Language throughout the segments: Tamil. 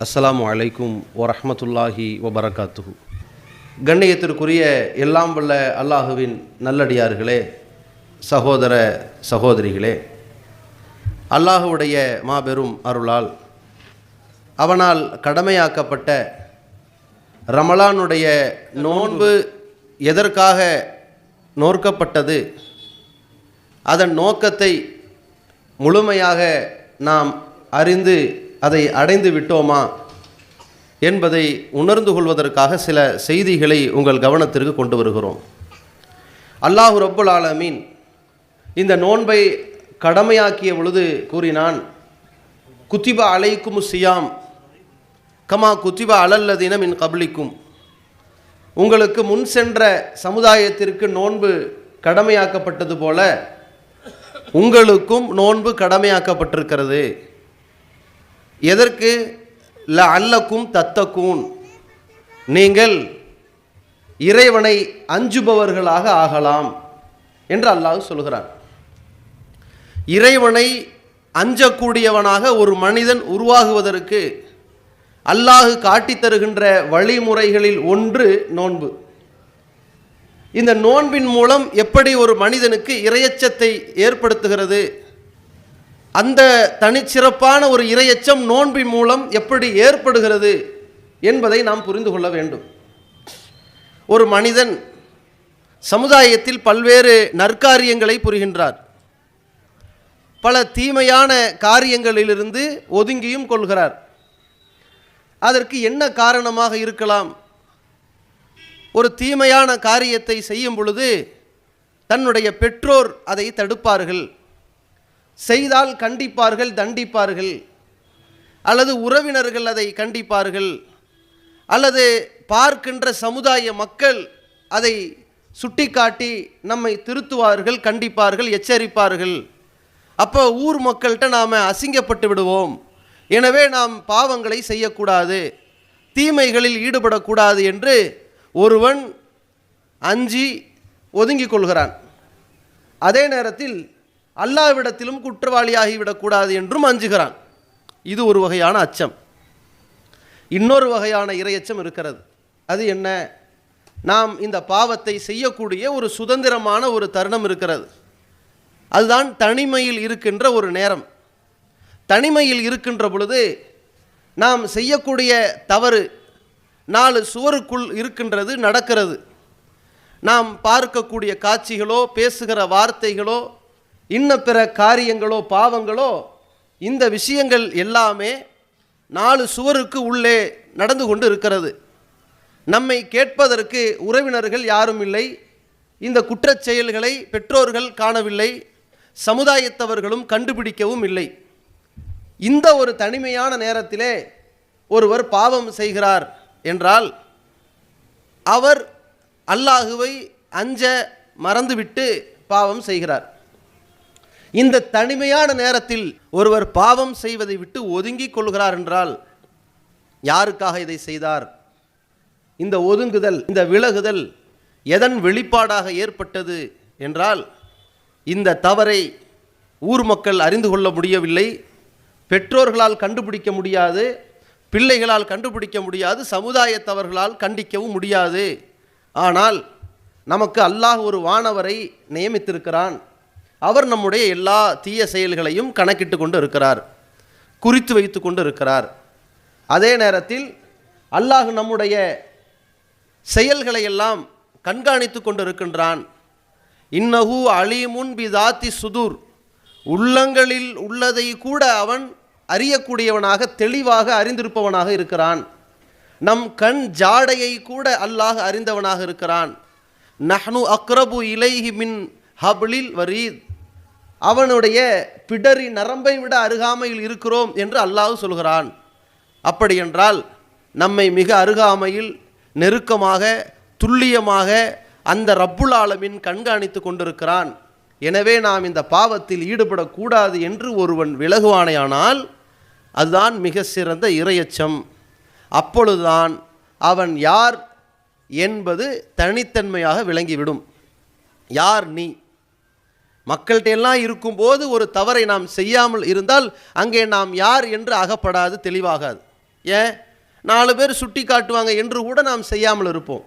அஸ்ஸலாமு அலைக்கும் வரமத்துல்லாஹி வபரகாத்துஹு. கண்ணியத்திற்குரிய எல்லாம் வல்ல அல்லாஹுவின் நல்லடியார்களே சகோதர சகோதரிகளே அல்லாஹுவுடைய மாபெரும் அருளால் அவனால் கடமையாக்கப்பட்ட ரமலானுடைய நோன்பு எதற்காக நோற்கப்பட்டது அதன் நோக்கத்தை முழுமையாக நாம் அறிந்து அதை அடைந்து விட்டோமா என்பதை உணர்ந்து கொள்வதற்காக சில செய்திகளை உங்கள் கவனத்திற்கு கொண்டு வருகிறோம். அல்லாஹு ரப்புல் ஆலமீன் இந்த நோன்பை கடமையாக்கிய பொழுது கூறினான் குத்திபா அலைக்கும் சியாம் கமா குத்திபா அலல்லதினம் இன் கபலிக்கும். உங்களுக்கு முன் சென்ற சமுதாயத்திற்கு நோன்பு கடமையாக்கப்பட்டது போல உங்களுக்கும் நோன்பு கடமையாக்கப்பட்டிருக்கிறது. எதற்கு? ல அல்லக்கும் தத்தக்கூன் நீங்கள் இறைவனை அஞ்சுபவர்களாக ஆகலாம் என்று அல்லாஹ் சொல்கிறான். இறைவனை அஞ்சக்கூடியவனாக ஒரு மனிதன் உருவாகுவதற்கு அல்லாஹு காட்டித் தருகின்ற வழிமுறைகளில் ஒன்று நோன்பு. இந்த நோன்பின் மூலம் எப்படி ஒரு மனிதனுக்கு இரையச்சத்தை ஏற்படுத்துகிறது? அந்த தனிச்சிறப்பான ஒரு இரையச்சம் நோன்பின் மூலம் எப்படி ஏற்படுகிறது என்பதை நாம் புரிந்து கொள்ள வேண்டும். ஒரு மனிதன் சமுதாயத்தில் பல்வேறு நற்காரியங்களை புரிகின்றார். பல தீமையான காரியங்களிலிருந்து ஒதுங்கியும் கொள்கிறார். அதற்கு என்ன காரணமாக இருக்கலாம்? ஒரு தீமையான காரியத்தை செய்யும் பொழுது தன்னுடைய பெற்றோர் அதை தடுப்பார்கள். செய்தால் கண்டிப்பார்கள் தண்டிப்பார்கள். அல்லது உறவினர்கள் அதை கண்டிப்பார்கள். அல்லது பார்க்கின்ற சமுதாய மக்கள் அதை சுட்டிக்காட்டி நம்மை திருத்துவார்கள் கண்டிப்பார்கள் எச்சரிப்பார்கள். அப்போ ஊர் மக்கள்கிட்ட நாம் அசிங்கப்பட்டு விடுவோம். எனவே நாம் பாவங்களை செய்யக்கூடாது. தீமைகளில் ஈடுபடக்கூடாது என்று ஒருவன் அஞ்சி ஒதுங்கிக் கொள்கிறான். அதே நேரத்தில் அல்லாவிடத்திலும் குற்றவாளியாகிவிடக்கூடாது என்றும் அஞ்சுகிறான். இது ஒரு வகையான அச்சம். இன்னொரு வகையான இரையச்சம் இருக்கிறது. அது என்ன? நாம் இந்த பாவத்தை செய்யக்கூடிய ஒரு சுதந்திரமான ஒரு தருணம் இருக்கிறது. அதுதான் தனிமையில் இருக்கின்ற ஒரு நேரம். தனிமையில் இருக்கின்ற பொழுது நாம் செய்யக்கூடிய தவறு நாலு சுவருக்குள் இருக்கின்றது நடக்கிறது. நாம் பார்க்கக்கூடிய காட்சிகளோ பேசுகிற வார்த்தைகளோ இன்ன பிற காரியங்களோ பாவங்களோ இந்த விஷயங்கள் எல்லாமே நாலு சுவருக்கு உள்ளே நடந்து கொண்டு இருக்கிறது நம்மை கேட்பதற்கு உறவினர்கள் யாரும் இல்லை. இந்த குற்றச் செயல்களை பெற்றோர்கள் காணவில்லை. சமுதாயத்தவர்களும் கண்டுபிடிக்கவும் இல்லை. இந்த ஒரு தனிமையான நேரத்திலே ஒருவர் பாவம் செய்கிறார் என்றால் அவர் அல்லாஹுவை அஞ்ச மறந்துவிட்டு பாவம் செய்கிறார். இந்த தனிமையான நேரத்தில் ஒருவர் பாவம் செய்வதை விட்டு ஒதுங்கிக் கொள்கிறார் என்றால் யாருக்காக இதை செய்தார்? இந்த ஒதுங்குதல் இந்த விலகுதல் எதன் வெளிப்பாடாக ஏற்பட்டது என்றால் இந்த தவறை ஊர் மக்கள் அறிந்து கொள்ள முடியவில்லை. பெற்றோர்களால் கண்டுபிடிக்க முடியாது. பிள்ளைகளால் கண்டுபிடிக்க முடியாது. சமுதாயத்தவர்களால் கண்டிக்கவும் முடியாது. ஆனால் நமக்கு அல்லாஹ் ஒரு வானவரை நியமித்திருக்கிறான். அவர் நம்முடைய எல்லா தீய செயல்களையும் கணக்கிட்டு கொண்டு இருக்கிறார் குறித்து வைத்து கொண்டு இருக்கிறார். அதே நேரத்தில் அல்லாஹ் நம்முடைய செயல்களை எல்லாம் கண்காணித்து கொண்டு இருக்கின்றான். இன்னஹு அலிமுன் பிதாத்தி சுதூர். உள்ளங்களில் உள்ளதை கூட அவன் அறியக்கூடியவனாக தெளிவாக அறிந்திருப்பவனாக இருக்கிறான். நம் கண் ஜாடையை கூட அல்லாஹ் அறிந்தவனாக இருக்கிறான். நஹ்னு அக்ரபு இலைஹி மின் ஹப்ளில் வரீத். அவனுடைய பிடரி நரம்பை விட அருகாமையில் இருக்கிறோம் என்று அல்லாஹ் சொல்கிறான். அப்படியென்றால் நம்மை மிக அருகாமையில் நெருக்கமாக துல்லியமாக அந்த ரப்புல் ஆலமின் கண்காணித்து கொண்டிருக்கிறான். எனவே நாம் இந்த பாவத்தில் ஈடுபடக்கூடாது என்று ஒருவன் விலகுவானேயானால் அதுதான் மிக சிறந்த இரையச்சம். அப்பொழுதுதான் அவன் யார் என்பது தனித்தன்மையாக விளங்கிவிடும். யார் நீ? மக்கள்கிட்ட எல்லாம் இருக்கும்போது ஒரு தவறை நாம் செய்யாமல் இருந்தால் அங்கே நாம் யார் என்று அகப்படாது தெளிவாகாது. ஏன்? நாலு பேர் சுட்டி காட்டுவாங்க என்று கூட நாம் செய்யாமல் இருப்போம்.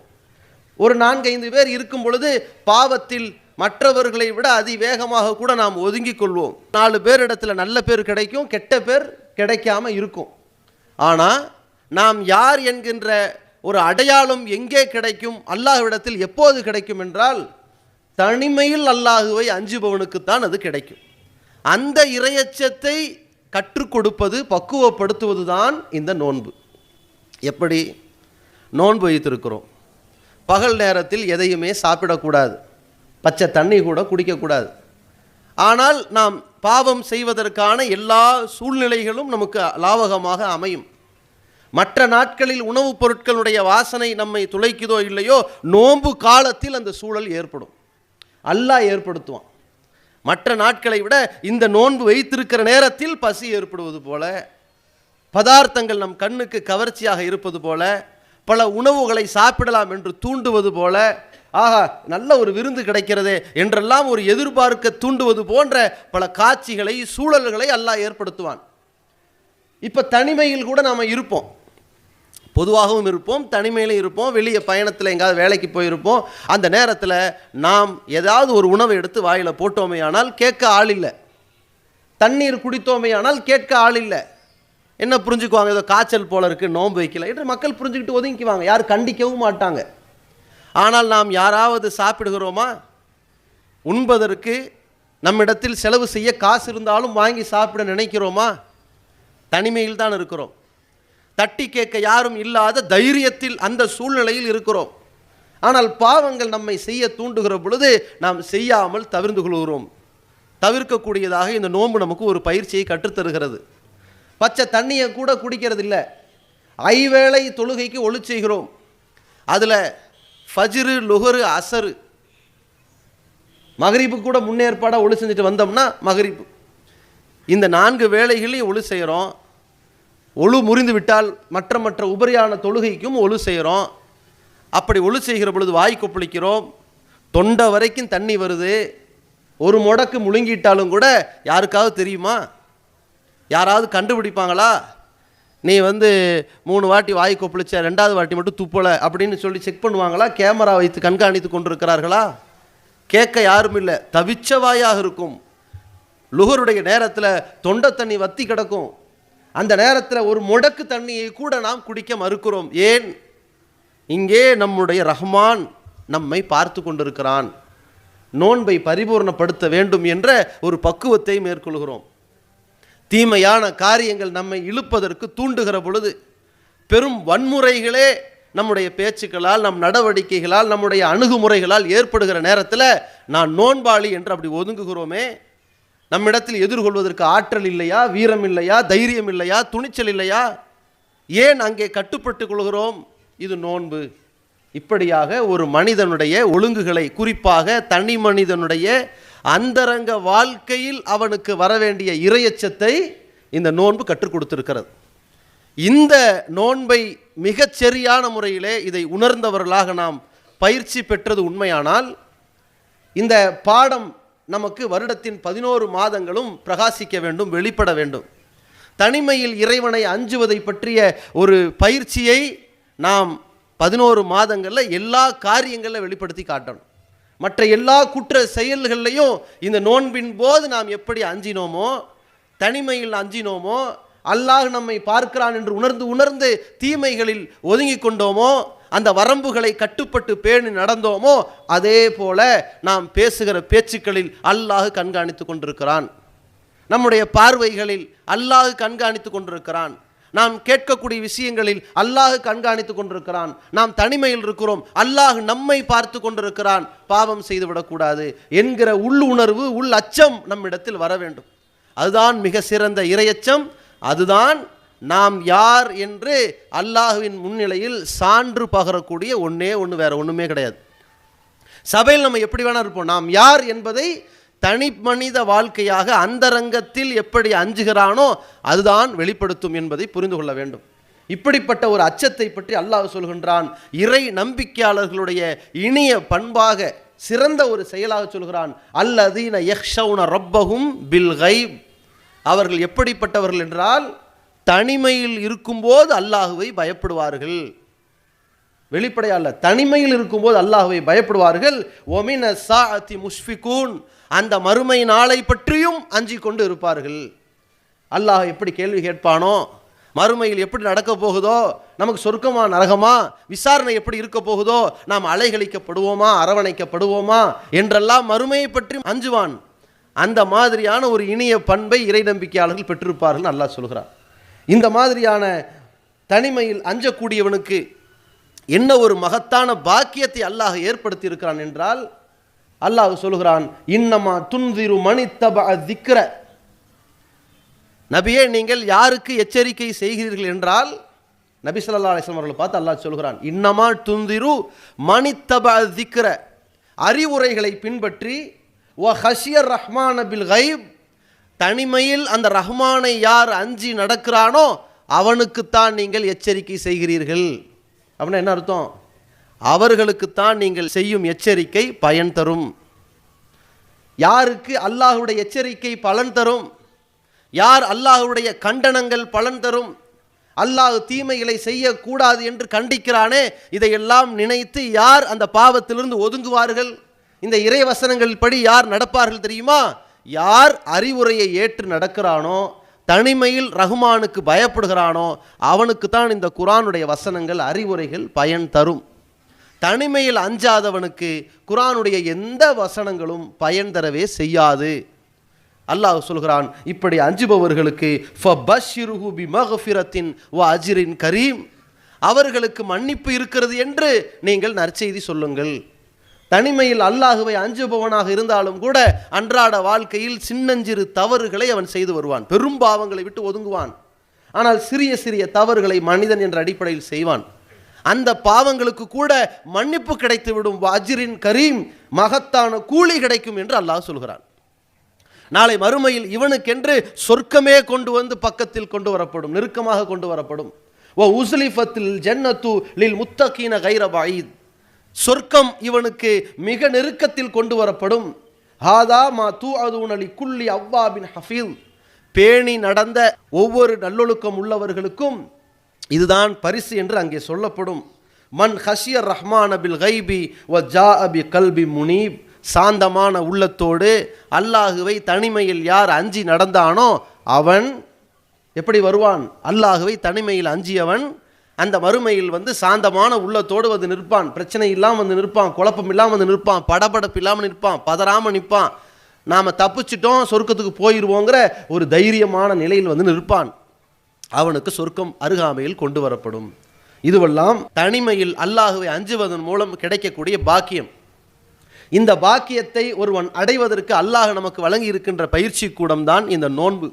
ஒரு நான்கைந்து பேர் இருக்கும் பொழுது பாவத்தில் மற்றவர்களை விட அதிவேகமாக கூட நாம் ஒதுங்கிக் கொள்வோம். நாலு பேர் இடத்துல நல்ல பேர் கிடைக்கும் கெட்ட பேர் கிடைக்காம இருக்கும். ஆனால் நாம் யார் என்கின்ற ஒரு அடையாளம் எங்கே கிடைக்கும் அல்லாஹ்விடத்தில் எப்போது கிடைக்கும் என்றால் தனிமையில் அல்லாஹுவை அஞ்சுபவனுக்குத்தான் அது கிடைக்கும். அந்த இரையச்சத்தை கற்றுக் கொடுப்பது பக்குவப்படுத்துவது தான் இந்த நோன்பு. எப்படி? நோன்பு வைத்திருக்கிறோம். பகல் நேரத்தில் எதையுமே சாப்பிடக்கூடாது. பச்சை தண்ணி கூட குடிக்கக்கூடாது. ஆனால் நாம் பாவம் செய்வதற்கான எல்லா சூழ்நிலைகளும் நமக்கு லாவகமாக அமையும். மற்ற நாட்களில் உணவுப் பொருட்களுடைய வாசனை நம்மை துளைக்குதோ இல்லையோ நோன்பு காலத்தில் அந்த சூழல் ஏற்படும். அல்லாஹ் ஏற்படுத்துவான். மற்ற நாட்களை விட இந்த நோன்பு வைத்திருக்கிற நேரத்தில் பசி ஏற்படுவது போல பதார்த்தங்கள் நம் கண்ணுக்கு கவர்ச்சியாக இருப்பது போல பல உணவுகளை சாப்பிடலாம் என்று தூண்டுவது போல ஆஹா நல்ல ஒரு விருந்து கிடைக்கிறதே என்றெல்லாம் ஒரு எதிர்பார்க்க தூண்டுவது போன்ற பல காட்சிகளை சூழல்களை அல்லாஹ் ஏற்படுத்துவான். இப்போ தனிமையில் கூட நாம் இருப்போம். பொதுவாகவும் இருப்போம் தனிமையிலும் இருப்போம் வெளியே பயணத்தில் எங்காவது வேலைக்கு போயிருப்போம். அந்த நேரத்தில் நாம் ஏதாவது ஒரு உணவை எடுத்து வாயில் போட்டோமே ஆனால் கேட்க ஆள் இல்லை. தண்ணீர் குடித்தோமே ஆனால் கேட்க ஆள் இல்லை. என்ன புரிஞ்சுக்குவாங்க? ஏதோ காய்ச்சல் போல இருக்குது நோன்பு வைக்கல என்று மக்கள் புரிஞ்சுக்கிட்டு ஒதுங்கிக்குவாங்க. யார் கண்டிக்கவும் மாட்டாங்க. ஆனால் நாம் யாராவது சாப்பிடுகிறோமா? உண்பதற்கு நம்மிடத்தில் செலவு செய்ய காசு இருந்தாலும் வாங்கி சாப்பிட நினைக்கிறோமா? தனிமையில் தான் இருக்கிறோம். தட்டி கேட்க யாரும் இல்லாத தைரியத்தில் அந்த சூழ்நிலையில் இருக்கிறோம். ஆனால் பாவங்கள் நம்மை செய்ய தூண்டுகிற பொழுது நாம் செய்யாமல் தவிர்ந்து கொள்கிறோம். தவிர்க்கக்கூடியதாக இந்த நோன்பு நமக்கு ஒரு பயிற்சியை கற்றுத்தருகிறது. பச்சை தண்ணியை கூட குடிக்கிறது இல்லை ஐவேளை தொழுகைக்கு ஒளி செய்கிறோம். அதில் ஃபஜ்ரு லுஹரு அசரு. மகரிப்பு கூட முன்னேற்பாடாக ஒளி செஞ்சுட்டு வந்தோம்னா மகரிப்பு. இந்த நான்கு வேளைகளையும் ஒளி செய்கிறோம். ஒழு முறிந்து விட்டால் மற்ற மற்ற உபரியான தொழுகைக்கும் ஒழு செய்கிறோம். அப்படி ஒழு செய்கிற பொழுது வாய் கொப்பளிக்கிறோம். தொண்டை வரைக்கும் தண்ணி வருது. ஒரு முடக்கு முழுங்கிட்டாலும் கூட யாருக்காவது தெரியுமா? யாராவது கண்டுபிடிப்பாங்களா? நீ வந்து மூணு வாட்டி வாய் கொப்பளிச்ச ரெண்டாவது வாட்டி மட்டும் துப்பலை அப்படின்னு சொல்லி செக் பண்ணுவாங்களா? கேமரா வைத்து கண்காணித்து கொண்டிருக்கிறார்களா? கேட்க யாரும் இல்லை. தவிச்ச வாயாக இருக்கும். லுகருடைய நேரத்தில் தொண்டை தண்ணி வத்தி கிடக்கும். அந்த நேரத்தில் ஒரு முடக்கு தண்ணியை கூட நாம் குடிக்க மறுக்கிறோம். ஏன்? இங்கே நம்முடைய ரஹ்மான் நம்மை பார்த்து கொண்டிருக்கிறான். நோன்பை பரிபூர்ணப்படுத்த வேண்டும் என்ற ஒரு பக்குவத்தை மேற்கொள்கிறோம். தீமையான காரியங்கள் நம்மை இழுப்பதற்கு தூண்டுகிற பொழுது பெரும் வன்முறைகளே நம்முடைய பேச்சுக்களால் நம் நடவடிக்கைகளால் நம்முடைய அணுகுமுறைகளால் ஏற்படுகிற நேரத்தில் நான் நோன்பாளி என்று அப்படி ஒதுங்குகிறோமே நம்மிடத்தில் எதிர்கொள்வதற்கு ஆற்றல் இல்லையா வீரம் இல்லையா தைரியம் இல்லையா துணிச்சல் இல்லையா? ஏன் அங்கே கட்டுப்பட்டு கொள்கிறோம்? இது நோன்பு. இப்படியாக ஒரு மனிதனுடைய ஒழுங்குகளை குறிப்பாக தனி மனிதனுடைய அந்தரங்க வாழ்க்கையில் அவனுக்கு வரவேண்டிய இரையச்சத்தை இந்த நோன்பு கற்றுக் கொடுத்திருக்கிறது. இந்த நோன்பை மிகச் சரியான முறையிலே இதை உணர்ந்தவர்களாக நாம் பயிற்சி பெற்றது உண்மையானால் இந்த பாடம் நமக்கு வருடத்தின் பதினோரு மாதங்களும் பிரகாசிக்க வேண்டும் வெளிப்பட வேண்டும். தனிமையில் இறைவனை அஞ்சுவதை பற்றிய ஒரு பயிற்சியை நாம் பதினோரு மாதங்களில் எல்லா காரியங்களில் வெளிப்படுத்தி காட்டணும். மற்ற எல்லா குற்ற செயல்கள்லையும் இந்த நோன்பின் போது நாம் எப்படி அஞ்சினோமோ தனிமையில் அஞ்சினோமோ அல்லாஹ் நம்மை பார்க்கிறான் என்று உணர்ந்து உணர்ந்து தீமைகளில் ஒதுங்கி கொண்டோமோ அந்த வரம்புகளை கட்டுப்பட்டு பேணி நடந்தோமோ அதே போல நாம் பேசுகிற பேச்சுக்களில் அல்லாஹ் கண்காணித்து கொண்டிருக்கிறான். நம்முடைய பார்வைகளில் அல்லாஹ் கண்காணித்து கொண்டிருக்கிறான். நாம் கேட்கக்கூடிய விஷயங்களில் அல்லாஹ் கண்காணித்து கொண்டிருக்கிறான். நாம் தனிமையில் இருக்கிறோம். அல்லாஹ் நம்மை பார்த்து கொண்டிருக்கிறான். பாவம் செய்து விடக்கூடாது என்கிற உள்ளுணர்வு உள் அச்சம் நம்மிடத்தில் வர வேண்டும். அதுதான் மிக சிறந்த இரையச்சம். அதுதான் நாம் யார் என்று அல்லாஹுவின் முன்னிலையில் சான்று பகரக்கூடிய ஒன்றே ஒன்று வேற ஒன்றுமே கிடையாது. சபையில் நம்ம எப்படி வேணால் இருப்போம். நாம் யார் என்பதை தனி மனித வாழ்க்கையாக அந்தரங்கத்தில் எப்படி அஞ்சுகிறானோ அதுதான் வெளிப்படுத்தும் என்பதை புரிந்து கொள்ள வேண்டும். இப்படிப்பட்ட ஒரு அச்சத்தை பற்றி அல்லாஹ் சொல்கின்றான். இறை நம்பிக்கையாளர்களுடைய இனிய பண்பாக சிறந்த ஒரு செயலாக சொல்கிறான். அல்லதீன யக்ஷவுன ரப்பகும் பில் கைப். அவர்கள் எப்படிப்பட்டவர்கள் என்றால் தனிமையில் இருக்கும்போது அல்லாஹுவை பயப்படுவார்கள். வெளிப்படையால் தனிமையில் இருக்கும்போது அல்லாஹுவை பயப்படுவார்கள். ஒமின சாஅத்தி முஷ்ஃபிகூன் அந்த மறுமை நாளை பற்றியும் அஞ்சி கொண்டு இருப்பார்கள். அல்லாஹ் எப்படி கேள்வி கேட்பானோ மறுமையில் எப்படி நடக்க போகுதோ நமக்கு சொர்க்கமா நரகமா விசாரணை எப்படி இருக்க போகுதோ நாம் அலைகழிக்கப்படுவோமா அரவணைக்கப்படுவோமா என்றெல்லாம் மறுமையை பற்றி அஞ்சுவான். அந்த மாதிரியான ஒரு இனிய பண்பை இறை நம்பிக்கையாளர்கள் பெற்றிருப்பார்கள் அல்லாஹ் சொல்கிறார் இந்த மாதிரியான தனிமையில் அஞ்சக்கூடியவனுக்கு என்ன ஒரு மகத்தான பாக்கியத்தை அல்லாஹ் ஏற்படுத்தி இருக்கிறான் என்றால் அல்லாஹ் சொல்கிறான் இன்னமா துன்திரு மணித்தப திக்ர நபியே நீங்கள் யாருக்கு எச்சரிக்கை செய்கிறீர்கள் என்றால் நபி சொல்லா அலிஸ்லாம் அவர்களை பார்த்து அல்லாஹ் சொல்கிறான் இன்னமா துந்திரு மணித்தப திக்ர அறிவுரைகளை பின்பற்றி வ ஹஷியர் ரஹ்மான் அபில் ஹைப் தனிமையில் அந்த ரஹ்மானை யார் அஞ்சி நடக்கிறானோ அவனுக்குத்தான் நீங்கள் எச்சரிக்கை செய்கிறீர்கள். அப்படின்னா என்ன அர்த்தம்? அவர்களுக்குத்தான் நீங்கள் செய்யும் எச்சரிக்கை பயன் தரும். யாருக்கு அல்லாஹுடைய எச்சரிக்கை பலன் தரும்? யார் அல்லாஹுடைய கண்டனங்கள் பலன் தரும்? அல்லாஹ் தீமைகளை செய்யக்கூடாது என்று கண்டிக்கிறானே இதையெல்லாம் நினைத்து யார் அந்த பாவத்திலிருந்து ஒதுங்குவார்கள்? இந்த இறைவசனங்கள் படி யார் நடப்பார்கள் தெரியுமா? யார் அறிவுரையை ஏற்று நடக்கிறானோ தனிமையில் ரஹ்மானுக்கு பயப்படுகிறானோ அவனுக்கு தான் இந்த குரானுடைய வசனங்கள் அறிவுரைகள் பயன் தரும். தனிமையில் அஞ்சாதவனுக்கு குரானுடைய எந்த வசனங்களும் பயன் தரவே செய்யாது. அல்லாஹ் சொல்கிறான் இப்படி அஞ்சுபவர்களுக்கு ஃபபஷ்ஷிருஹு வ அஜிரின் கரீம். அவர்களுக்கு மன்னிப்பு இருக்கிறது என்று நீங்கள் நற்செய்தி சொல்லுங்கள். தனிமையில் அல்லாஹுவை அஞ்சுபவனாக இருந்தாலும் கூட அன்றாட வாழ்க்கையில் சின்னஞ்சிறு தவறுகளை அவன் செய்து வருவான். பெரும் பாவங்களை விட்டு ஒதுங்குவான். ஆனால் சிறிய சிறிய தவறுகளை மனிதன் என்ற அடிப்படையில் செய்வான். அந்த பாவங்களுக்கு கூட மன்னிப்பு கிடைத்து விடும் கரீம் மகத்தான கூலி கிடைக்கும் என்று அல்லாஹ் சொல்கிறான். நாளை மறுமையில் இவனுக்கென்று சொர்க்கமே கொண்டு வந்து பக்கத்தில் கொண்டு வரப்படும் நெருக்கமாக கொண்டு வரப்படும். ஓ உஸ்லிஃபத்தில் ஜன்னத்து லில் முத்தகீன கைர பாயித். சொர்க்கம் இவனுக்கு மிக நெருக்கத்தில் கொண்டு வரப்படும். ஹாதா மா தூ அதுனலி அவ்வா அவ்வாபின் ஹஃபீல் பேணி நடந்த ஒவ்வொரு நல்லொழுக்கம் உள்ளவர்களுக்கும் இதுதான் பரிசு என்று அங்கே சொல்லப்படும். மன் ஹஷியர் ரஹ்மான அபில் கைபி வ ஜா அபி கல்பி முனீப். சாந்தமான உள்ளத்தோடு அல்லாஹுவை தனிமையில் யார் அஞ்சி நடந்தானோ அவன் எப்படி வருவான்? அல்லாஹுவை தனிமையில் அஞ்சியவன் அந்த மறுமையில் வந்து சாந்தமான உள்ளத்தோடு வந்து நிற்பான். பிரச்சனை இல்லாமல் வந்து நிற்பான். குழப்பம் இல்லாமல் வந்து நிற்பான். படபடப்பு இல்லாமல் நிற்பான். பதறாமல் நிற்பான். நாம் தப்பிச்சிட்டோம் சொர்க்கத்துக்கு போயிடுவோங்கிற ஒரு தைரியமான நிலையில் வந்து நிற்பான். அவனுக்கு சொர்க்கம் அருகாமையில் கொண்டு வரப்படும். இதுவெல்லாம் தனிமையில் அல்லாஹுவை அஞ்சுவதன் மூலம் கிடைக்கக்கூடிய பாக்கியம். இந்த பாக்கியத்தை ஒருவன் அடைவதற்கு அல்லாஹ் நமக்கு வழங்கி இருக்கின்ற பயிற்சி கூடம் தான் இந்த நோன்பு.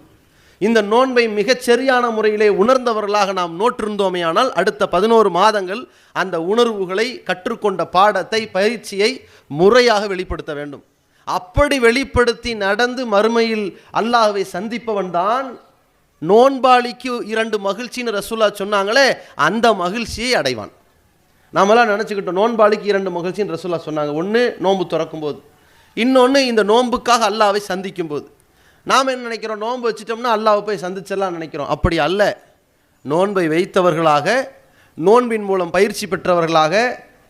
இந்த நோன்பை மிகச் சரியான முறையிலே உணர்ந்தவர்களாக நாம் நோற்றிருந்தோமேயானால் அடுத்த பதினோரு மாதங்கள் அந்த உணர்வுகளை கற்றுக்கொண்ட பாடத்தை பயிற்சியை முறையாக வெளிப்படுத்த வேண்டும். அப்படி வெளிப்படுத்தி நடந்து மறுமையில் அல்லாஹுவை சந்திப்பவன் தான் நோன்பாளிக்கு இரண்டு மகிழ்ச்சின்னு ரசூல்லா சொன்னாங்களே அந்த மகிழ்ச்சியை அடைவான். நாமெல்லாம் நினச்சிக்கிட்டோம் நோன்பாளிக்கு இரண்டு மகிழ்ச்சின்னு ரசூல்லா சொன்னாங்க. ஒன்று நோன்பு திறக்கும்போது. இன்னொன்று இந்த நோன்புக்காக அல்லாவை சந்திக்கும் போது நாம் என்ன நினைக்கிறோம்? நோன்பு வச்சிட்டோம்னா அல்லாவை போய் சந்திச்சிடலாம் நினைக்கிறோம். அப்படி அல்ல. நோன்பை வைத்தவர்களாக நோன்பின் மூலம் பயிற்சி பெற்றவர்களாக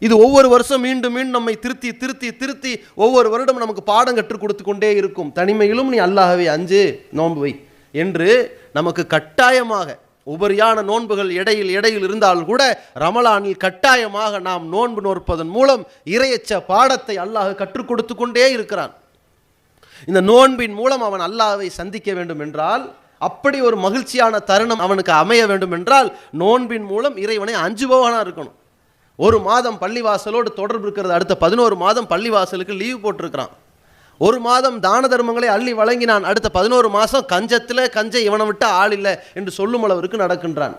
இது ஒவ்வொரு வருஷம் மீண்டும் மீண்டும் நம்மை திருத்தி திருத்தி திருத்தி ஒவ்வொரு வருடம் நமக்கு பாடம் கற்றுக் கொடுத்து கொண்டே இருக்கும். தனிமையிலும் நீ அல்லாகவே அஞ்சு நோன்பு வை என்று நமக்கு கட்டாயமாக உபரியான நோன்புகள் இடையில் இடையில் இருந்தாலும் கூட ரமலானில் கட்டாயமாக நாம் நோன்பு நோற்பதன் மூலம் இறையச்ச பாடத்தை அல்லாஹ் கற்றுக் கொடுத்து கொண்டே இருக்கிறான். இந்த நோன்பின் மூலம் அவன் அல்லாவை சந்திக்க வேண்டும் என்றால் அப்படி ஒரு மகிழ்ச்சியான தருணம் அவனுக்கு அமைய வேண்டும் என்றால் நோன்பின் மூலம் இறைவனை அஞ்சுபவனாக இருக்கணும். ஒரு மாதம் பள்ளிவாசலோடு தொடர்பு இருக்கிறது. அடுத்த பதினோரு மாதம் பள்ளிவாசலுக்கு லீவ் போட்டிருக்கிறான். ஒரு மாதம் தான தர்மங்களை அள்ளி வழங்கினான். அடுத்த பதினோரு மாதம் கஞ்சத்தில் கஞ்சை இவனை விட்டு ஆள் இல்லை என்று சொல்லும் அளவிற்கு நடக்கின்றான்.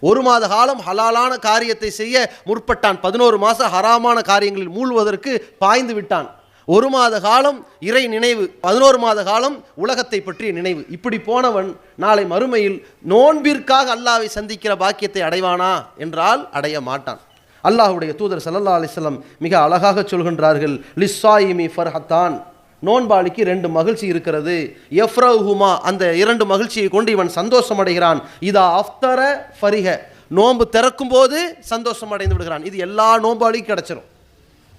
ஒரு மாத காலம் ஹலாலான காரியத்தை செய்ய முற்பட்டான். பதினோரு மாதம் ஹராமான காரியங்களில் மூழ்வதற்கு பாய்ந்து விட்டான். ஒரு மாத காலம் இறை நினைவு பதினோரு மாத காலம் உலகத்தை பற்றிய நினைவு. இப்படி போனவன் நாளை மறுமையில் நோன்பிற்காக அல்லாவை சந்திக்கிற பாக்கியத்தை அடைவானா என்றால் அடைய மாட்டான். அல்லாஹுடைய தூதர் சல்லா அலிஸ்லம் மிக அழகாக சொல்கின்றார்கள் லிஸ்ஸாயிமி ஃபர்ஹத்தான். நோன்பாளிக்கு ரெண்டு மகிழ்ச்சி இருக்கிறது. எஃப்ரஹுமா அந்த இரண்டு மகிழ்ச்சியை கொண்டு இவன் சந்தோஷம் அடைகிறான் இதா அஃப்தர ஃபரிக நோன்பு திறக்கும் போது சந்தோஷம் அடைந்து விடுகிறான். இது எல்லா நோன்பாளிக்கும் கிடைச்சிரும்.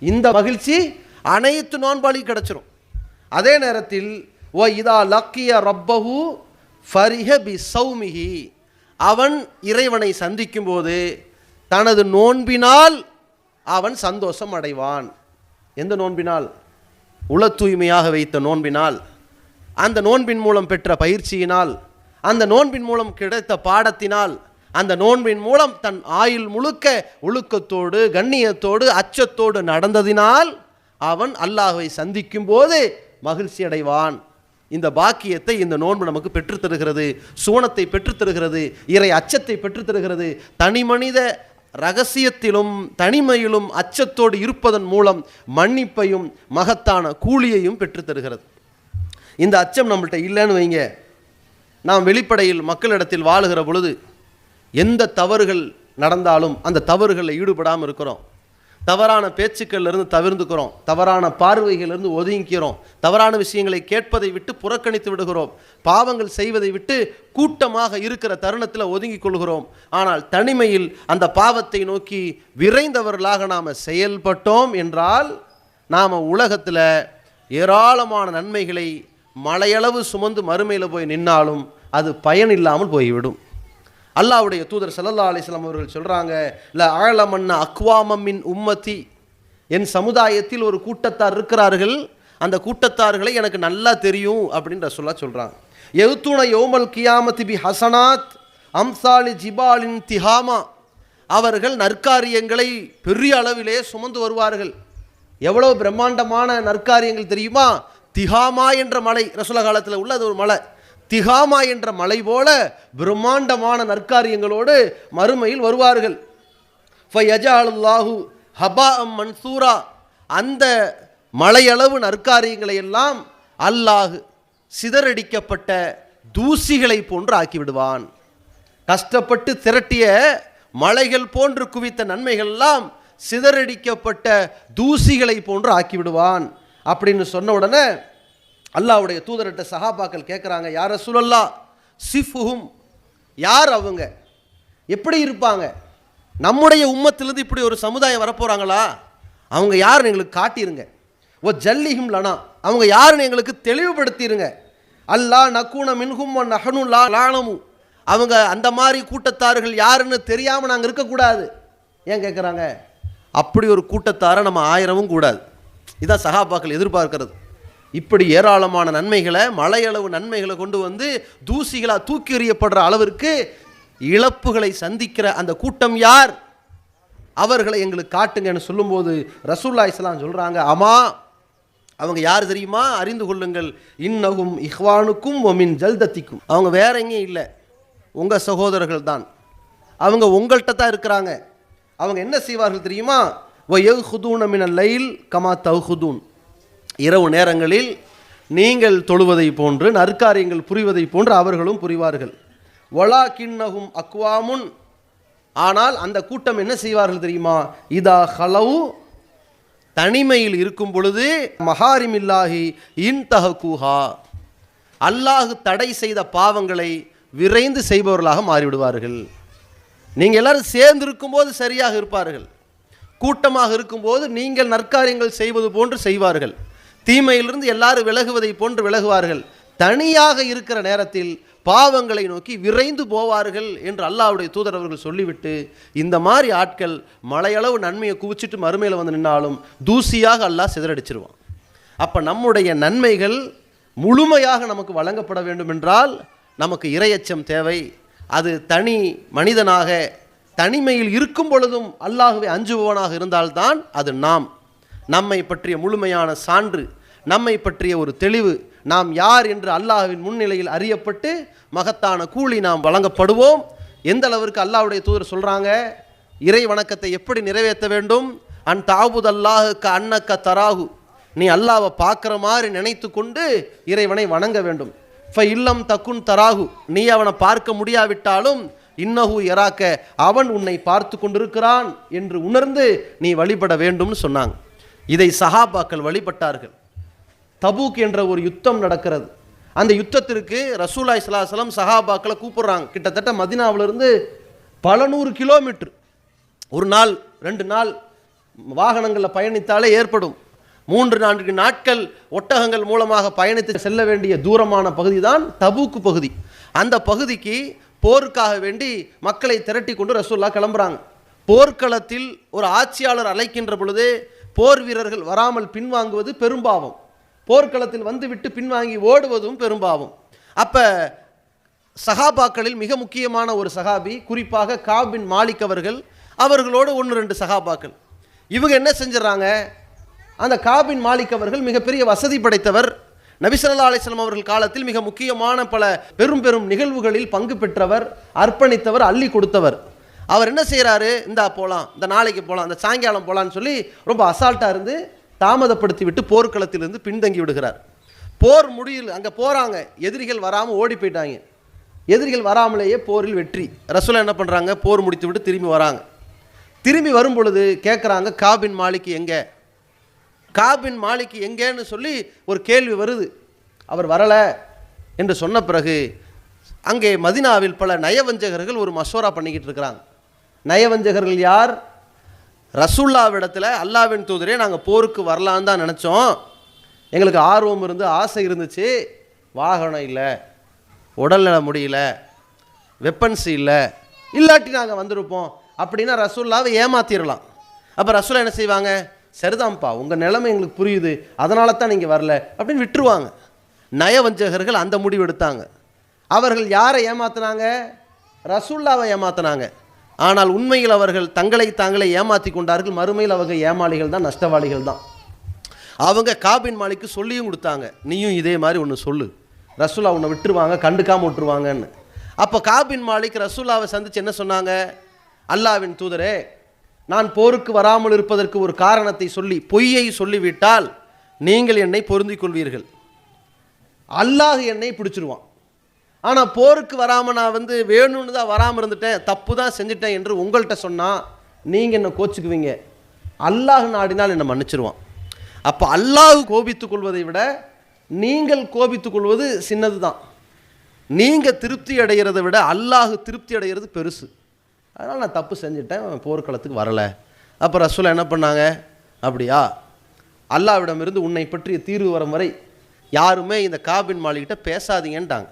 இந்த மகிழ்ச்சி அனைத்து நோன்பாளி கிடச்சிரும். அதே நேரத்தில் ஓ இதா லக்கிய ரப்பஹு ஃபரிஹ பி சௌமிஹி அவன் இறைவனை சந்திக்கும் போது தனது நோன்பினால் அவன் சந்தோஷம் அடைவான். எந்த நோன்பினால்? உள தூய்மையாக வைத்த நோன்பினால். அந்த நோன்பின் மூலம் பெற்ற பயிற்சியினால். அந்த நோன்பின் மூலம் கிடைத்த பாடத்தினால். அந்த நோன்பின் மூலம் தன் ஆயுள் முழுக்க ஒழுக்கத்தோடு கண்ணியத்தோடு அச்சத்தோடு நடந்ததினால் அவன் அல்லாஹுவை சந்திக்கும் போது மகிழ்ச்சி அடைவான். இந்த பாக்கியத்தை இந்த நோன்பு நமக்கு பெற்றுத்தருகிறது தருகிறது. பெற்றுத்தருகிறது இறை அச்சத்தை பெற்றுத்தருகிறது தருகிறது. தனிமனித ரகசியத்திலும் தனிமையிலும் அச்சத்தோடு இருப்பதன் மூலம் மன்னிப்பையும் மகத்தான கூலியையும் பெற்றுத்தருகிறது இந்த அச்சம் நம்மள்ட்ட இல்லைன்னு வைங்க. நாம் வெளிப்படையில் மக்களிடத்தில் வாழுகிற பொழுது எந்த தவறுகள் நடந்தாலும் அந்த தவறுகளில் ஈடுபடாமல் இருக்கிறோம். தவறான பேச்சுக்கள்ல இருந்து தவிர்ந்துக்கிறோம். தவறான பார்வைகளிலிருந்து ஒதுங்கிக்கிறோம். தவறான விஷயங்களை கேட்பதை விட்டு புறக்கணித்து விடுகிறோம். பாவங்கள் செய்வதை விட்டு கூட்டமாக இருக்கிற தருணத்தில் ஒதுங்கிக் கொள்கிறோம். ஆனால் தனிமையில் அந்த பாவத்தை நோக்கி விரைந்தவர்களாக நாம் செயல்பட்டோம் என்றால் நாம் உலகத்தில் ஏராளமான நன்மைகளை மலையளவு சுமந்து மறுமையில் போய் நின்னாலும் அது பயன் இல்லாமல் போய்விடும். அல்லாவுடைய தூதர் சல்லல்லா அலிஸ்லாம் அவர்கள் சொல்கிறாங்க ல ஆழமன்ன அக்வாமமின் உம்மதி என் சமுதாயத்தில் ஒரு கூட்டத்தார் இருக்கிறார்கள் அந்த கூட்டத்தார்களை எனக்கு நல்லா தெரியும் அப்படின்ற சொல்ல சொல்கிறாங்க எழுத்துண யோமல் கியாமதி பி ஹசனாத் அம்சாலி ஜிபாலின் திஹாமா. அவர்கள் நற்காரியங்களை பெரிய அளவிலே சுமந்து வருவார்கள். எவ்வளோ பிரம்மாண்டமான நற்காரியங்கள் தெரியுமா? திஹாமா என்ற மலை ரசுல காலத்தில் உள்ள அது ஒரு மலை. திகாமா என்ற மலை போல பிரம்மாண்டமான நற்காரியங்களோடு மறுமையில் வருவார்கள். ஃபயஜாலுல்லாஹு ஹபா மன்சூரா. அந்த மலையளவு நற்காரியங்களை எல்லாம் அல்லாஹு சிதறடிக்கப்பட்ட தூசிகளை போன்று ஆக்கிவிடுவான். கஷ்டப்பட்டு திரட்டிய மலைகள் போன்று குவித்த நன்மைகள் எல்லாம் சிதறடிக்கப்பட்ட தூசிகளை போன்று ஆக்கிவிடுவான். அப்படின்னு சொன்ன உடனே அல்லாவுடைய தூதர்கிட்ட சஹாபாக்கள் கேட்குறாங்க யார சுழல்லா சிஃபுஹும். யார் அவங்க? எப்படி இருப்பாங்க? நம்முடைய உம்மத்திலிருந்து இப்படி ஒரு சமுதாயம் வரப்போகிறாங்களா அவங்க யாருன்னு எங்களுக்கு காட்டிருங்க. ஓ ஜல்லிஹும் லனா. அவங்க யாருன்னு எங்களுக்கு தெளிவுபடுத்திடுங்க அல்லா நக்கூன மின்ஹும் நகனு லா லானமு அவங்க அந்த மாதிரி கூட்டத்தார்கள் யாருன்னு தெரியாமல் நாங்கள் இருக்கக்கூடாது. ஏன் கேட்குறாங்க அப்படி ஒரு கூட்டத்தாரை நம்ம ஆயிரவும் கூடாது. இதான் சகாபாக்கள் எதிர்பார்க்கிறது. இப்படி ஏராளமான நன்மைகளை மலையளவு நன்மைகளை கொண்டு வந்து தூசிகளாக தூக்கி எறியப்படுற அளவிற்கு இழப்புகளை சந்திக்கிற அந்த கூட்டம் யார்? அவர்களை எங்களுக்கு காட்டுங்கன்னு சொல்லும்போது ரசூல்லா இஸ்லாம் சொல்கிறாங்க அம்மா அவங்க யார் தெரியுமா? அறிந்து கொள்ளுங்கள். இன்னகும் இஹ்வானுக்கும் ஒமின் ஜல்தத்திக்கும். அவங்க வேற எங்கேயும் இல்லை. உங்கள் சகோதரர்கள் தான். அவங்க உங்கள்கிட்ட தான் இருக்கிறாங்க. அவங்க என்ன செய்வார்கள் தெரியுமா? ஒ எவ் ஹுதூன லைல் கமா தவ்ஹுதூன் இரவு நேரங்களில் நீங்கள் தொழுவதை போன்று நற்காரியங்கள் புரிவதை போன்று அவர்களும் புரிவார்கள். ஒலா கிண்ணகும் அக்வாமுன். ஆனால் அந்த கூட்டம் என்ன செய்வார்கள் தெரியுமா? இதா ஹலவு தனிமையில் இருக்கும் பொழுது மகாரிமில்லாஹி இன் தஹக்கூஹா அல்லாஹு தடை செய்த பாவங்களை விரைந்து செய்பவர்களாக மாறிவிடுவார்கள். நீங்கள் எல்லாரும் சேர்ந்து இருக்கும்போது சரியாக இருப்பார்கள். கூட்டமாக இருக்கும்போது நீங்கள் நற்காரியங்கள் செய்வது போன்று செய்வார்கள். தீமையிலிருந்து எல்லாரும் விலகுவதை போன்று விலகுவார்கள். தனியாக இருக்கிற நேரத்தில் பாவங்களை நோக்கி விரைந்து போவார்கள் என்று அல்லாவுடைய தூதர் அவர்கள் சொல்லிவிட்டு இந்த மாதிரி ஆட்கள் மலையளவு நன்மையை குவிச்சிட்டு மறுமையில் வந்து நின்னாலும் தூசியாக அல்லாஹ் சிதறடிச்சிருவான். அப்போ நம்முடைய நன்மைகள் முழுமையாக நமக்கு வழங்கப்பட வேண்டும் என்றால் நமக்கு இரையச்சம் தேவை. அது தனி மனிதனாக தனிமையில் இருக்கும் பொழுதும் அல்லாகவே அஞ்சுபவனாக இருந்தால்தான் அது நாம். நம்மை பற்றிய முழுமையான சான்று நம்மை பற்றிய ஒரு தெளிவு. நாம் யார் என்று அல்லாஹ்வின் முன்னிலையில் அறியப்பட்டு மகத்தான கூலி நாம் வழங்கப்படுவோம். எந்த அளவிற்கு அல்லாஹ்வுடைய தூதர் சொல்கிறாங்க இறை வணக்கத்தை எப்படி நிறைவேற்ற வேண்டும்? அன் தாபுத் அல்லாஹுக்கு அன்னக்க தராகு நீ அல்லாவை பார்க்குற மாதிரி நினைத்து கொண்டு இறைவனை வணங்க வேண்டும். ஃப இல்லம் தக்குன் தராகு நீ அவனை பார்க்க முடியாவிட்டாலும் இன்னஹு எராக்க அவன் உன்னை பார்த்து கொண்டிருக்கிறான் என்று உணர்ந்து நீ வழிபட வேண்டும்னு சொன்னாங்க. இதை சஹாபாக்கள் வழிபட்டார்கள். தபூக் என்ற ஒரு யுத்தம் நடக்கிறது. அந்த யுத்தத்திற்கு ரசூலாய் இஸ்லாசலம் சஹாபாக்களை கூப்பிடுறாங்க. கிட்டத்தட்ட மதினாவிலிருந்து பல நூறு கிலோமீட்டர். ஒரு நாள் ரெண்டு நாள் வாகனங்களில் பயணித்தாலே ஏற்படும். மூன்று நான்கு நாட்கள் ஒட்டகங்கள் மூலமாக பயணித்து செல்ல வேண்டிய தூரமான பகுதி தான் தபூக்கு பகுதி. அந்த பகுதிக்கு போருக்காக வேண்டி மக்களை திரட்டி கொண்டு ரசூல்லா கிளம்புறாங்க. போர்க்களத்தில் ஒரு ஆட்சியாளர் அழைக்கின்ற பொழுது போர் வீரர்கள் வராமல் பின்வாங்குவது பெரும்பாவம். போர்க்களத்தில் வந்துவிட்டு பின்வாங்கி ஓடுவதும் பெரும்பாவும் அப்போ சகாபாக்களில் மிக முக்கியமான ஒரு சகாபி குறிப்பாக காபின் மாலிக் அவர்கள் அவர்களோடு ஒன்று ரெண்டு சகாபாக்கள். இவங்க என்ன செஞ்சிடறாங்க அந்த காபின் மாலிக் அவர்கள் மிகப்பெரிய வசதி படைத்தவர். நபிசல்லா அலிஸ்லாம் அவர்கள் காலத்தில் மிக முக்கியமான பல பெரும் பெரும் நிகழ்வுகளில் பங்கு பெற்றவர் அர்ப்பணித்தவர் அள்ளி கொடுத்தவர். அவர் என்ன செய்கிறாரு இந்தா போகலாம் இந்த நாளைக்கு போகலாம் இந்த சாயங்காலம் போகலான்னு சொல்லி ரொம்ப அசால்ட்டாக இருந்து தாமதப்படுத்தி விட்டு போர்க்களத்திலிருந்து பின்தங்கி விடுகிறார். போர் முடியல அங்கே போகிறாங்க எதிரிகள் வராமல் ஓடி போயிட்டாங்க. எதிரிகள் வராமலேயே போரில் வெற்றி. ரசூலா என்ன பண்ணுறாங்க போர் முடித்து விட்டு திரும்பி வராங்க. திரும்பி வரும் பொழுது கேட்குறாங்க காபின் மாலிக்கு எங்கே? காபின் மாலிக்கு எங்கேன்னு சொல்லி ஒரு கேள்வி வருது. அவர் வரலை என்று சொன்ன பிறகு அங்கே மதினாவில் பல நயவஞ்சகர்கள் ஒரு மசோரா பண்ணிக்கிட்டு இருக்கிறாங்க. நயவஞ்சகர்கள் யார்? ரசூல்லாவிடத்தில் அல்லாவின் தூதரே நாங்கள் போருக்கு வரலான்னு தான் நினச்சோம். எங்களுக்கு ஆர்வம் இருந்து ஆசை இருந்துச்சு. வாகனம் இல்லை உடல்நல முடியல வெப்பன்ஸ் இல்லை இல்லாட்டி நாங்கள் வந்திருப்போம் அப்படின்னா ரசூல்லாவை ஏமாத்திடலாம் அப்போ ரசூலா என்ன செய்வாங்க? சரிதான்ப்பா உங்கள் நிலைமை எங்களுக்கு புரியுது அதனால தான் நீங்கள் வரல அப்படின்னு விட்டுருவாங்க. நயவஞ்சகர்கள் அந்த முடிவு எடுத்தாங்க. அவர்கள் யாரை ஏமாத்தினாங்க? ரசூல்லாவை ஏமாத்தினாங்க. ஆனால் உண்மையில் அவர்கள் தங்களை தாங்களே ஏமாற்றி கொண்டார்கள். மறுமையில் அவங்க ஏமாளிகள் தான் நஷ்டவாளிகள் தான். அவங்க காபின் மாலிக்கு சொல்லியும் கொடுத்தாங்க. நீயும் இதே மாதிரி ஒன்று சொல்லு. ரசுல்லா உன்னை விட்டுருவாங்க கண்டுக்காமல் விட்டுருவாங்கன்னு. அப்போ காபின் மாலிக் ரசுல்லாவை சந்திச்சு என்ன சொன்னாங்க? அல்லாவின் தூதரே நான் போருக்கு வராமல் இருப்பதற்கு ஒரு காரணத்தை சொல்லி பொய்யை சொல்லிவிட்டால் நீங்கள் என்னை பொருந்திக் கொள்வீர்கள். அல்லாஹ் என்னை பிடிச்சிருவான். ஆனால் போருக்கு வராமல் நான் வந்து வேணும்னு தான் வராமல் இருந்துட்டேன் தப்பு தான் செஞ்சுட்டேன் என்று உங்கள்கிட்ட சொன்னால் நீங்கள் என்ன கோச்சுக்குவீங்க? அல்லாஹ் நாடினால் என்னை மன்னிச்சிருவான். அப்போ அல்லாஹ் கோபித்துக் கொள்வதை விட நீங்கள் கோபித்துக் கொள்வது சின்னது தான். நீங்கள் திருப்தி அடைகிறத விட அல்லாஹ் திருப்தி அடைகிறது பெருசு. அதனால் நான் தப்பு செஞ்சுட்டேன் போர்க்களத்துக்கு வரலை. அப்போ ரசூலா என்ன பண்ணாங்க? அப்படியா? அல்லாவிடமிருந்து உன்னை பற்றிய தீர்வு வரும் வரை யாருமே இந்த காபின் மாளிகிட்ட பேசாதீங்கன்ட்டாங்க.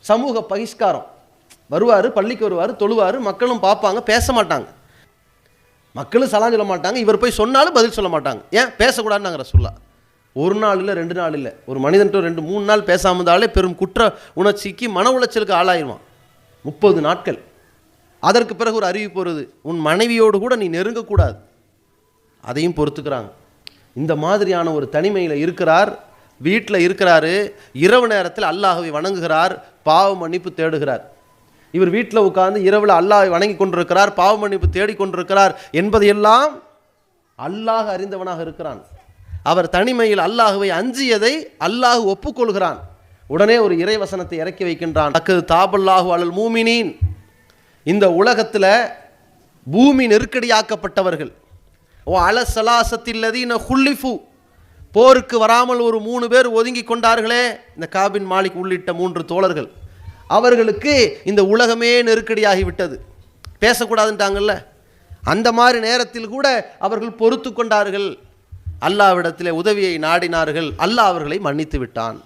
சமூக பகிஷ்காரம். வருவார் பள்ளிக்கு வருவார் தொழுவார் மக்களும் பார்ப்பாங்க பேச மாட்டாங்க. மக்களும் சலாம் சொல்ல மாட்டாங்க இவர் போய் சொன்னாலும் பதில் சொல்ல மாட்டாங்க. ஏன்? பேசக்கூடாதுன்னாங்க ரசூல்லா ஒரு நாள் இல்லை ரெண்டு நாள் இல்லை. ஒரு மனிதன்ட்டு ரெண்டு மூணு நாள் பேசாமல் இருந்தாலே பெரும் குற்ற உணர்ச்சிக்கு மன உளைச்சலுக்கு ஆளாயிருவான். முப்பது நாட்கள். அதற்கு பிறகு ஒரு அறிவிப்பு வருது. உன் மனைவியோடு கூட நீ நெருங்கக்கூடாது. அதையும் பொறுத்துக்கிறாங்க. இந்த மாதிரியான ஒரு தனிமையில் இருக்கிறார் வீட்டில் இருக்கிறாரு இரவு நேரத்தில் அல்லாஹுவை வணங்குகிறார் பாவ மன்னிப்பு தேடுகிறார். இவர் வீட்டில் உட்கார்ந்து இரவில் அல்லாஹை வணங்கி கொண்டிருக்கிறார் பாவ மன்னிப்பு தேடிக்கொண்டிருக்கிறார் என்பதையெல்லாம் அல்லாஹ் அறிந்தவனாக இருக்கிறான். அவர் தனிமையில் அல்லாஹுவை அஞ்சியதை அல்லாஹ் ஒப்புக்கொள்கிறான். உடனே ஒரு இறைவசனத்தை இறக்கி வைக்கின்றான். அக்கு தாபல்லாஹு அலல் மூமினீன். இந்த உலகத்தில் பூமி நெருக்கடியாக்கப்பட்டவர்கள். ஓ அல சலாசத்தில்லதீன ஹுல்லிஃபு. போருக்கு வராமல் ஒரு மூணு பேர் ஒதுங்கி கொண்டார்களே. இந்த காபின் மாலிக் உள்ளிட்ட மூன்று தோழர்கள். அவர்களுக்கு இந்த உலகமே நெருக்கடியாகிவிட்டது பேசக்கூடாதுன்ட்டாங்கல்ல. அந்த மாதிரி நேரத்தில் கூட அவர்கள் பொறுத்து கொண்டார்கள். அல்லாவிடத்திலே உதவியை நாடினார்கள். அல்லாஹ் அவர்களை மன்னித்து விட்டான்.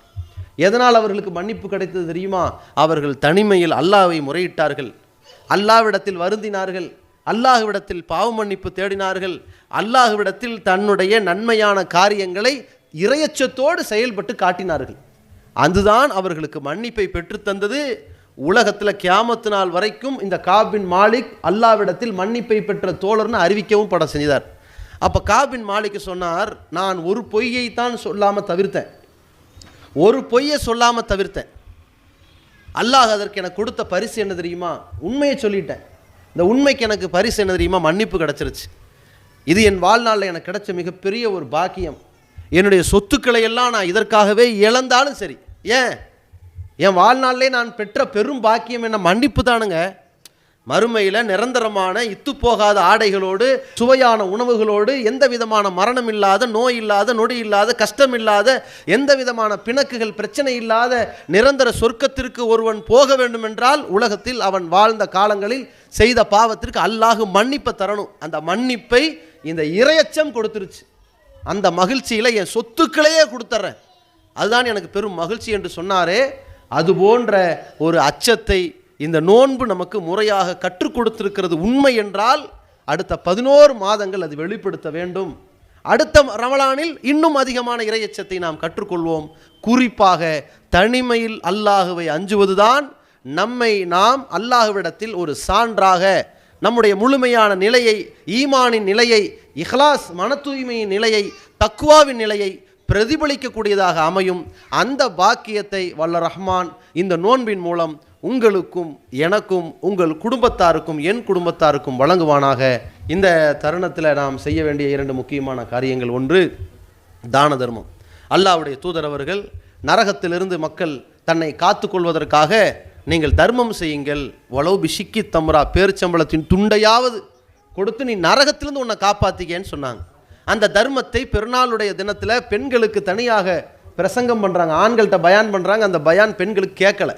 எதனால் அவர்களுக்கு மன்னிப்பு கிடைத்தது தெரியுமா? அவர்கள் தனிமையில் அல்லாவை முறையிட்டார்கள். அல்லாவிடத்தில் வருந்தினார்கள். அல்லாஹுவிடத்தில் பாவ மன்னிப்பு தேடினார்கள். அல்லாஹ்விடத்தில் தன்னுடைய நன்மையான காரியங்களை இரையச்சத்தோடு செயல்பட்டு காட்டினார்கள். அதுதான் அவர்களுக்கு மன்னிப்பை பெற்றுத்தந்தது உலகத்தில் கியாமத்து நாள் வரைக்கும் இந்த காபின் மாலிக் அல்லாவிடத்தில் மன்னிப்பை பெற்ற தோழர்னு அறிவிக்கவும் படம் செஞ்சார் அப்போ காபின் மாலிக்கு சொன்னார் நான் ஒரு பொய்யை தான் சொல்லாமல் தவிர்த்தேன். ஒரு பொய்யை சொல்லாமல் தவிர்த்தேன். அல்லாஹ் அதற்கு எனக்கு கொடுத்த பரிசு என்ன தெரியுமா? உண்மையை சொல்லிட்டேன். இந்த உண்மைக்கு எனக்கு பரிசு என்ன தெரியுமா? மன்னிப்பு கிடச்சிருச்சு. இது என் வாழ்நாளில் எனக்கு கிடைச்ச மிகப்பெரிய ஒரு பாக்கியம். என்னுடைய சொத்துக்களை எல்லாம் நான் இதற்காகவே இழந்தாலும் சரி. ஏன்? என் வாழ்நாளிலே நான் பெற்ற பெரும் பாக்கியம் என்ன? மன்னிப்பு தானுங்க. மறுமையில் நிரந்தரமான இத்து போகாத ஆடைகளோடு சுவையான உணவுகளோடு எந்த விதமான மரணம் இல்லாத நோய் இல்லாத நொடி இல்லாத கஷ்டம் இல்லாத எந்த விதமான பிணக்குகள் பிரச்சனை இல்லாத நிரந்தர சொர்க்கத்திற்கு ஒருவன் போக வேண்டுமென்றால் உலகத்தில் அவன் வாழ்ந்த காலங்களில் செய்த பாவத்திற்கு அல்லாஹ் மன்னிப்பை தரணும். அந்த மன்னிப்பை இந்த இரையச்சம் கொடுத்துருச்சு. அந்த மகிழ்ச்சியில் என் சொத்துக்களையே கொடுத்துட்றேன் அதுதான் எனக்கு பெரும் மகிழ்ச்சி என்று சொன்னாரே. அது போன்ற ஒரு அச்சத்தை இந்த நோன்பு நமக்கு முறையாக கற்றுக் கொடுத்திருக்கிறது உண்மை என்றால் அடுத்த பதினோரு மாதங்கள் அது வெளிப்படுத்த வேண்டும். அடுத்த ரமலானில் இன்னும் அதிகமான இறையச்சத்தை நாம் கற்றுக்கொள்வோம். குறிப்பாக தனிமையில் அல்லாஹுவை அஞ்சுவதுதான் நம்மை நாம் அல்லாஹுவிடத்தில் ஒரு சான்றாக நம்முடைய முழுமையான நிலையை ஈமானின் நிலையை இஹ்லாஸ் மன தூய்மையின் நிலையை தக்குவாவின் நிலையை பிரதிபலிக்கக்கூடியதாக அமையும். அந்த பாக்கியத்தை வல்ல ரஹ்மான் இந்த நோன்பின் மூலம் உங்களுக்கும் எனக்கும் உங்கள் குடும்பத்தாருக்கும் என் குடும்பத்தாருக்கும் வழங்குவானாக. இந்த தருணத்தில் நாம் செய்ய வேண்டிய இரண்டு முக்கியமான காரியங்கள் ஒன்று தான தர்மம். அல்லாவுடைய தூதர் அவர்கள் நரகத்திலிருந்து மக்கள் தன்னை காத்துக்கொள்வதற்காக நீங்கள் தர்மம் செய்யுங்கள். வளவு பிசிக்கி தம்ரா பேரிச்சம்பளத்தின் துண்டையாவது கொடுத்து நீ நரகத்திலிருந்து உன்னை காப்பாற்றிக்கேன்னு சொன்னாங்க. அந்த தர்மத்தை பெருநாளுடைய தினத்தில் பெண்களுக்கு தனியாக பிரசங்கம் பண்ணுறாங்க ஆண்கள்கிட்ட பயான் பண்ணுறாங்க அந்த பயான் பெண்களுக்கு கேட்கல.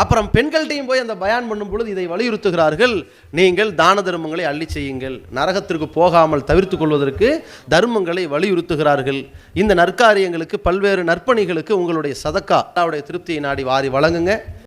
அப்புறம் பெண்கள்கிட்டையும் போய் அந்த பயான் பண்ணும் பொழுது இதை வலியுறுத்துகிறார்கள். நீங்கள் தான தர்மங்களை அள்ளி செய்யுங்கள். நரகத்திற்கு போகாமல் தவிர்த்து கொள்வதற்கு தர்மங்களை வலியுறுத்துகிறார்கள். இந்த நற்காரியங்களுக்கு பல்வேறு நற்பணிகளுக்கு உங்களுடைய சதக்கா அல்லாவுடைய திருப்தியை நாடி வாரி வழங்குங்க.